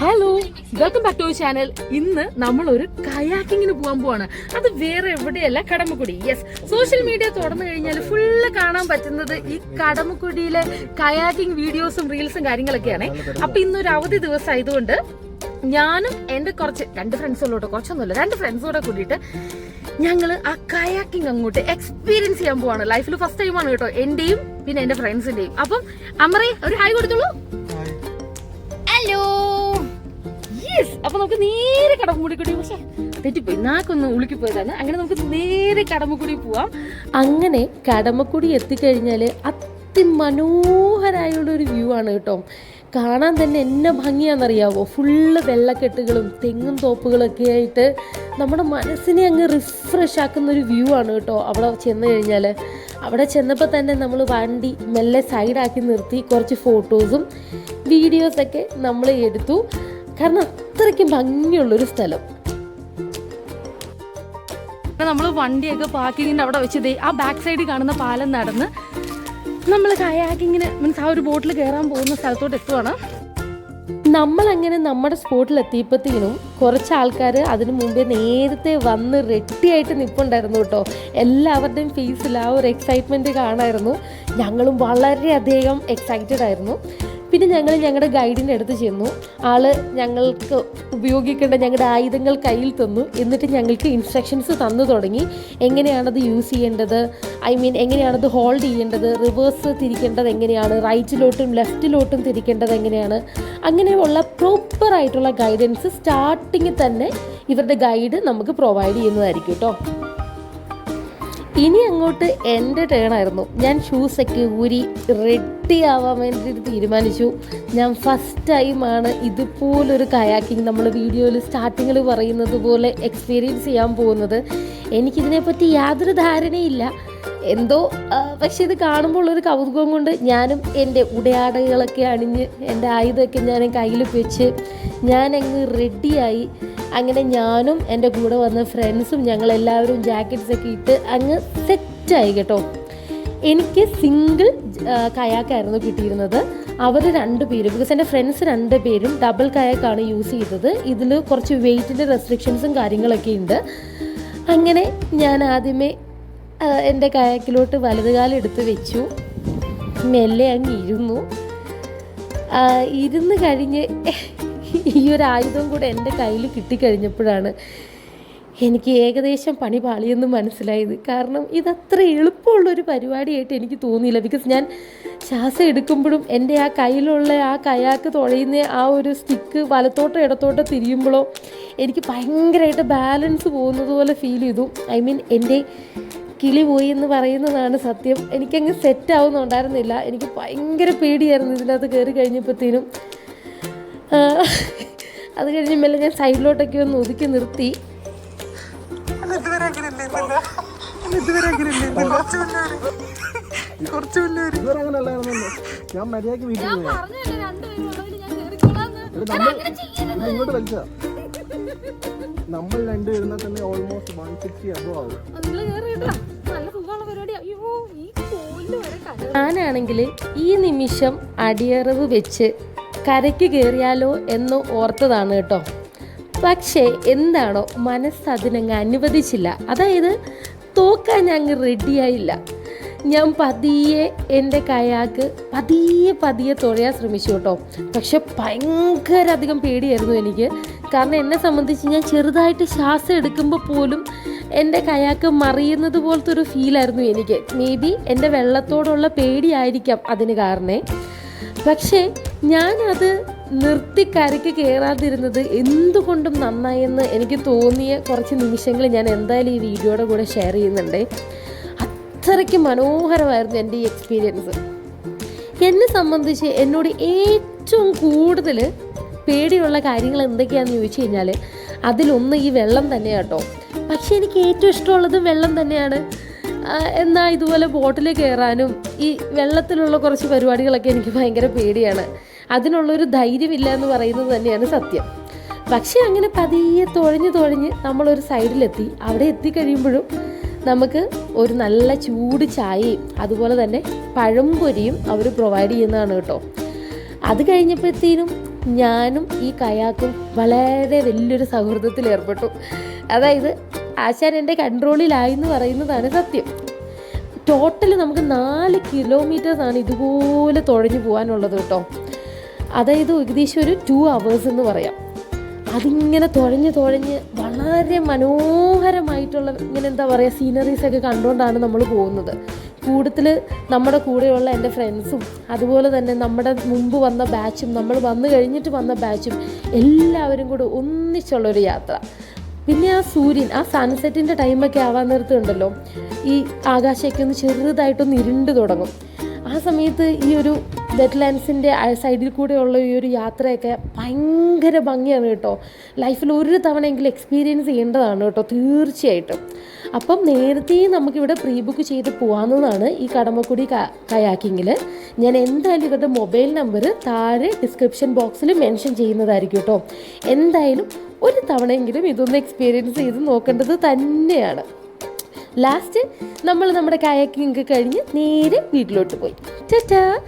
Hello welcome back to channel ഇന്ന് നമ്മൾ ഒരു കയാക്കിങ്ങിന് പോകാൻ പോവാണ്. അത് വേറെ എവിടെയല്ല കടമക്കുടി. യെസ് സോഷ്യൽ മീഡിയ തുറന്നു കഴിഞ്ഞാൽ ഫുള്ള് കാണാൻ പറ്റുന്നത് ഈ കടമക്കുടിയിലെ കയാക്കിംഗ് വീഡിയോസും റീൽസും കാര്യങ്ങളൊക്കെയാണ്. അപ്പൊ ഇന്നൊരു അവധി ദിവസം ആയതുകൊണ്ട് ഞാനും എന്റെ കുറച്ച് രണ്ട് ഫ്രണ്ട്സുള്ളൂട്ടോ കുറച്ചൊന്നുമില്ല രണ്ട് ഫ്രണ്ട്സോടെ കൂടിയിട്ട് ഞങ്ങൾ ആ കയാക്കിംഗ് അങ്ങോട്ട് എക്സ്പീരിയൻസ് ചെയ്യാൻ പോവാണ്. ലൈഫിൽ ഫസ്റ്റ് ടൈമാണ് കേട്ടോ. എന്റെയും പിന്നെ എന്റെ ഫ്രണ്ട്സിന്റെയും അപ്പം അമറേ ഒരു ഹായ് കൊടുത്തോളൂ. ഹലോ യെസ് അപ്പൊ നമുക്ക് നേരെ കടമ്പുടി കൂടി പക്ഷേ തെറ്റിപ്പോയി. നാക്കൊന്ന് ഉളുക്കി പോയതാണ് അങ്ങനെ നമുക്ക് നേരെ കടമ്പുടി പോവാം. അങ്ങനെ കടമക്കുടി എത്തിക്കഴിഞ്ഞാൽ അതിമനോഹരായുള്ള ഒരു വ്യൂ ആണ് കേട്ടോ. കാണാൻ തന്നെ എന്നെ ഭംഗിയാണെന്നറിയാവോ? ഫുള്ള് വെള്ളക്കെട്ടുകളും തെങ്ങും തോപ്പുകളൊക്കെ ആയിട്ട് നമ്മുടെ മനസ്സിനെ അങ്ങ് റിഫ്രഷ് ആക്കുന്ന ഒരു വ്യൂ ആണ് കേട്ടോ അവിടെ ചെന്ന് കഴിഞ്ഞാൽ അവിടെ ചെന്നപ്പോൾ തന്നെ നമ്മൾ വണ്ടി മെല്ലെ സൈഡാക്കി നിർത്തി കുറച്ച് ഫോട്ടോസും വീഡിയോസൊക്കെ നമ്മൾ എടുത്തു. കാരണം അത്രയ്ക്ക് ഭംഗിയുള്ളൊരു സ്ഥലം. നമ്മൾ വണ്ടിയൊക്കെ പാർക്കിങ്ങിന്റെ അവിടെ വെച്ച് ദേ ആ ബാക്ക് സൈഡിൽ കാണുന്ന പാലം നടന്ന് നമ്മൾ കയാക്കിങ്ങിന് മീൻസ് ആ ഒരു ബോട്ടിൽ കയറാൻ പോകുന്ന സ്ഥലത്തോട്ട് എത്തുവാണ്. നമ്മളങ്ങനെ നമ്മുടെ സ്പോട്ടിൽ എത്തിയപ്പോഴത്തേനും കുറച്ച് ആൾക്കാർ അതിനു മുമ്പേ നേരത്തെ വന്ന് റെഡിയായിട്ട് നിൽപ്പുണ്ടായിരുന്നു കേട്ടോ. എല്ലാവരുടെയും ഫേസിൽ ആ ഒരു എക്സൈറ്റ്മെന്റ് കാണായിരുന്നു. ഞങ്ങളും വളരെയധികം എക്സൈറ്റഡ് ആയിരുന്നു. പിന്നെ ഞങ്ങൾ ഞങ്ങളുടെ ഗൈഡിന്റെ അടുത്ത് ചെന്നു. ആൾ ഞങ്ങൾക്ക് ഉപയോഗിക്കേണ്ട ഞങ്ങളുടെ ആയുധങ്ങൾ കയ്യിൽ തന്നു. എന്നിട്ട് ഞങ്ങൾക്ക് ഇൻസ്ട്രക്ഷൻസ് തന്നു തുടങ്ങി. എങ്ങനെയാണത് യൂസ് ചെയ്യേണ്ടത്? ഐ മീൻ എങ്ങനെയാണത് ഹോൾഡ് ചെയ്യേണ്ടത്? റിവേഴ്സ് തിരിക്കേണ്ടത് എങ്ങനെയാണ്? റൈറ്റിലോട്ടും ലെഫ്റ്റിലോട്ടും തിരിക്കേണ്ടത് എങ്ങനെയാണ്? അങ്ങനെയുള്ള പ്രോപ്പറായിട്ടുള്ള ഗൈഡൻസ് സ്റ്റാർട്ടിങ്ങിൽ തന്നെ ഇവരുടെ ഗൈഡ് നമുക്ക് പ്രൊവൈഡ് ചെയ്യുന്നതായിരിക്കും കേട്ടോ ഇനി അങ്ങോട്ട് എന്റെ ടേൺ ആയിരുന്നു. ഞാൻ ഷൂസൊക്കെ ഊരി റെഡി ആവാൻ വേണ്ടിയിട്ട് തീരുമാനിച്ചു. ഞാൻ ഫസ്റ്റ് ടൈമാണ് ഇതുപോലൊരു കയാക്കിങ് നമ്മൾ വീഡിയോയിൽ സ്റ്റാർട്ടിങ്ങിൽ പറയുന്നത് പോലെ എക്സ്പീരിയൻസ് ചെയ്യാൻ പോകുന്നത്. എനിക്കിതിനെപ്പറ്റി യാതൊരു ധാരണയില്ല എന്തോ പക്ഷെ ഇത് കാണുമ്പോൾ ഒരു കൗതുകം കൊണ്ട് ഞാനും എന്റെ ഉടയാടകളൊക്കെ അണിഞ്ഞ് എന്റെ ആയുധമൊക്കെ ഞാൻ കയ്യിൽ വെച്ച് ഞാനങ്ങ് റെഡിയായി അങ്ങനെ ഞാനും എന്റെ കൂടെ വന്ന ഫ്രണ്ട്സും ഞങ്ങളെല്ലാവരും ജാക്കറ്റ്സൊക്കെ ഇട്ട് അങ്ങ് സെറ്റായി കേട്ടോ. എനിക്ക് സിംഗിൾ കയാക്കായിരുന്നു കിട്ടിയിരുന്നത്. അവർ രണ്ട് പേരും ബിക്കോസ് എന്റെ ഫ്രണ്ട്സ് രണ്ട് പേരും ഡബിൾ കയാക്കാണ് യൂസ് ചെയ്തത്. ഇതിൽ കുറച്ച് വെയിറ്റിന്റെ റെസ്ട്രിക്ഷൻസും കാര്യങ്ങളൊക്കെ ഉണ്ട്. അങ്ങനെ ഞാൻ ആദ്യമേ എന്റെ കയാക്കിലോട്ട് വലതുകാലം എടുത്ത് വെച്ചു. മെല്ലെ അങ്ങ് ഇരുന്നു. ഇരുന്ന് കഴിഞ്ഞ് ഈ ഒരു ആയുധം കൂടെ എന്റെ കയ്യിൽ കിട്ടിക്കഴിഞ്ഞപ്പോഴാണ് എനിക്ക് ഏകദേശം പണി പാളിയെന്ന് മനസ്സിലായത്. കാരണം ഇതത്ര എളുപ്പമുള്ളൊരു പരിപാടിയായിട്ട് എനിക്ക് തോന്നിയില്ല. ബിക്കോസ് ഞാൻ ശ്വാസം എടുക്കുമ്പോഴും എന്റെ ആ കയ്യിലുള്ള ആ കയാക്ക് തുഴയുന്ന ആ ഒരു സ്റ്റിക്ക് വലത്തോട്ടോ ഇടത്തോട്ടോ തിരിയുമ്പോഴോ എനിക്ക് ഭയങ്കരമായിട്ട് ബാലൻസ് പോകുന്നത് പോലെ ഫീൽ ചെയ്തു. ഐ മീൻ എന്റെ കിളി പോയി എന്ന് പറയുന്നതാണ് സത്യം. എനിക്കങ്ങ് സെറ്റ് ആവുന്നുണ്ടായിരുന്നില്ല. എനിക്ക് ഭയങ്കര പേടിയായിരുന്നു ഇതിനകത്ത് കയറി കഴിഞ്ഞപ്പോഴത്തേനും. അത് കഴിഞ്ഞ് മെല്ലെ ഞാൻ സൈഡിലോട്ടൊക്കെ ഒന്ന് ഒതുക്കി നിർത്തി. ഞാൻ മര്യാദയ്ക്ക് വീട്ടിൽ ഇങ്ങോട്ട് വലിച്ചതാ നമ്മൾ രണ്ടുപേരും തന്നെ ഓൾമോസ്റ്റ് വൺ സിക്സ്റ്റി അബോ ആവും. ഞാനാണെങ്കിൽ ഈ നിമിഷം അടിയറവ് വെച്ച് കരയ്ക്ക് കയറിയാലോ എന്ന് ഓർത്തതാണ് കേട്ടോ. പക്ഷേ എന്താണോ മനസ്സ് അതിനങ്ങ് അനുവദിച്ചില്ല. അതായത് തോക്കാൻ ഞാൻ അങ്ങ് റെഡിയായില്ല ഞാൻ പതിയെ എന്റെ കയാക്ക് പതിയെ പതിയെ തുഴയാൻ ശ്രമിച്ചു കേട്ടോ. പക്ഷെ ഭയങ്കര അധികം പേടിയായിരുന്നു എനിക്ക്. കാരണം എന്നെ സംബന്ധിച്ച് ഞാൻ ചെറുതായിട്ട് ശ്വാസം എടുക്കുമ്പോൾ പോലും എന്റെ കയാക്ക് മറിയുന്നത് പോലത്തെ ഒരു ഫീലായിരുന്നു എനിക്ക്. മേ ബി എന്റെ വെള്ളത്തോടുള്ള പേടിയായിരിക്കാം അതിന് കാരണേ. പക്ഷേ ഞാനത് നിർത്തി കരയ്ക്ക് കയറാതിരുന്നത് എന്തുകൊണ്ടും നന്നായെന്ന് എനിക്ക് തോന്നിയ കുറച്ച് നിമിഷങ്ങൾ ഞാൻ എന്തായാലും ഈ വീഡിയോയുടെ കൂടെ ഷെയർ ചെയ്യുന്നുണ്ട്. അത്രയ്ക്ക് മനോഹരമായിരുന്നു എന്റെ ഈ എക്സ്പീരിയൻസ് എന്നെ സംബന്ധിച്ച് എന്നോട് ഏറ്റവും കൂടുതൽ പേടിയുള്ള കാര്യങ്ങൾ എന്തൊക്കെയാണെന്ന് ചോദിച്ചു കഴിഞ്ഞാൽ അതിലൊന്ന് ഈ വെള്ളം തന്നെ കേട്ടോ. പക്ഷെ എനിക്ക് ഏറ്റവും ഇഷ്ടമുള്ളത് വെള്ളം തന്നെയാണ്. എന്നാൽ ഇതുപോലെ ബോട്ടിൽ കയറാനും ഈ വെള്ളത്തിലുള്ള കുറച്ച് പരിപാടികളൊക്കെ എനിക്ക് ഭയങ്കര പേടിയാണ്. അതിനുള്ളൊരു ധൈര്യമില്ല എന്ന് പറയുന്നത് തന്നെയാണ് സത്യം. പക്ഷേ അങ്ങനെ പതിയെ തുഴഞ്ഞ് തുഴഞ്ഞ് നമ്മളൊരു സൈഡിലെത്തി. അവിടെ എത്തിക്കഴിയുമ്പോഴും നമുക്ക് ഒരു നല്ല ചൂട് ചായയും അതുപോലെ തന്നെ പഴംപൊരിയും അവർ പ്രൊവൈഡ് ചെയ്യുന്നതാണ് കേട്ടോ. അത് കഴിഞ്ഞപ്പോഴത്തേനും ഞാനും ഈ കയാക്കും വളരെ വലിയൊരു സൗഹൃദത്തിൽ ഏർപ്പെട്ടു. അതായത് ആശാൻ എന്റെ കൺട്രോളിലായി എന്ന് പറയുന്നതാണ് സത്യം. ടോട്ടൽ നമുക്ക് നാല് കിലോമീറ്റേഴ്സാണ് ഇതുപോലെ തുഴഞ്ഞു പോകാനുള്ളത് കേട്ടോ. അതായത് ഏകദേശം ഒരു ടു അവേഴ്സ് എന്ന് പറയാം. അതിങ്ങനെ തുഴഞ്ഞ് തുഴഞ്ഞ് വളരെ മനോഹരമായിട്ടുള്ള ഇങ്ങനെ എന്താ പറയുക സീനറീസൊക്കെ കണ്ടുകൊണ്ടാണ് നമ്മൾ പോകുന്നത്. കൂടുതൽ നമ്മുടെ കൂടെയുള്ള എന്റെ ഫ്രണ്ട്സും അതുപോലെ തന്നെ നമ്മുടെ മുമ്പ് വന്ന ബാച്ചും നമ്മൾ വന്നു കഴിഞ്ഞിട്ട് വന്ന ബാച്ചും എല്ലാവരും കൂടെ ഒന്നിച്ചുള്ളൊരു യാത്ര. പിന്നെ ആ സൂര്യൻ ആ സൺസെറ്റിന്റെ ടൈമൊക്കെ ആവാൻ നിർത്തുണ്ടല്ലോ ഈ ആകാശമൊക്കെ ഒന്ന് ചെറുതായിട്ടൊന്ന് ഇരുണ്ട് തുടങ്ങും. ആ സമയത്ത് ഈ ഒരു വെറ്റ് സൈഡിൽ കൂടെയുള്ള ഈ ഒരു യാത്രയൊക്കെ ഭയങ്കര ഭംഗിയാണ് കേട്ടോ. ലൈഫിൽ ഒരു തവണയെങ്കിലും എക്സ്പീരിയൻസ് ചെയ്യേണ്ടതാണ് കേട്ടോ തീർച്ചയായിട്ടും. അപ്പം നേരത്തെ നമുക്കിവിടെ പ്രീ ബുക്ക് ചെയ്ത് പോകാവുന്നതാണ് ഈ കടമക്കുടി കയാക്കിങ്ങിൽ ഞാൻ എന്തായാലും ഇവരുടെ മൊബൈൽ നമ്പർ താഴെ ഡിസ്ക്രിപ്ഷൻ ബോക്സിൽ മെൻഷൻ ചെയ്യുന്നതായിരിക്കും കേട്ടോ. എന്തായാലും ഒരു തവണയെങ്കിലും ഇതൊന്ന് എക്സ്പീരിയൻസ് ചെയ്ത് നോക്കേണ്ടത് തന്നെയാണ്. ലാസ്റ്റ് നമ്മൾ നമ്മുടെ കയാക്കിങ് കഴിഞ്ഞ് നേരെ വീട്ടിലോട്ട് പോയി. ചേച്ചാ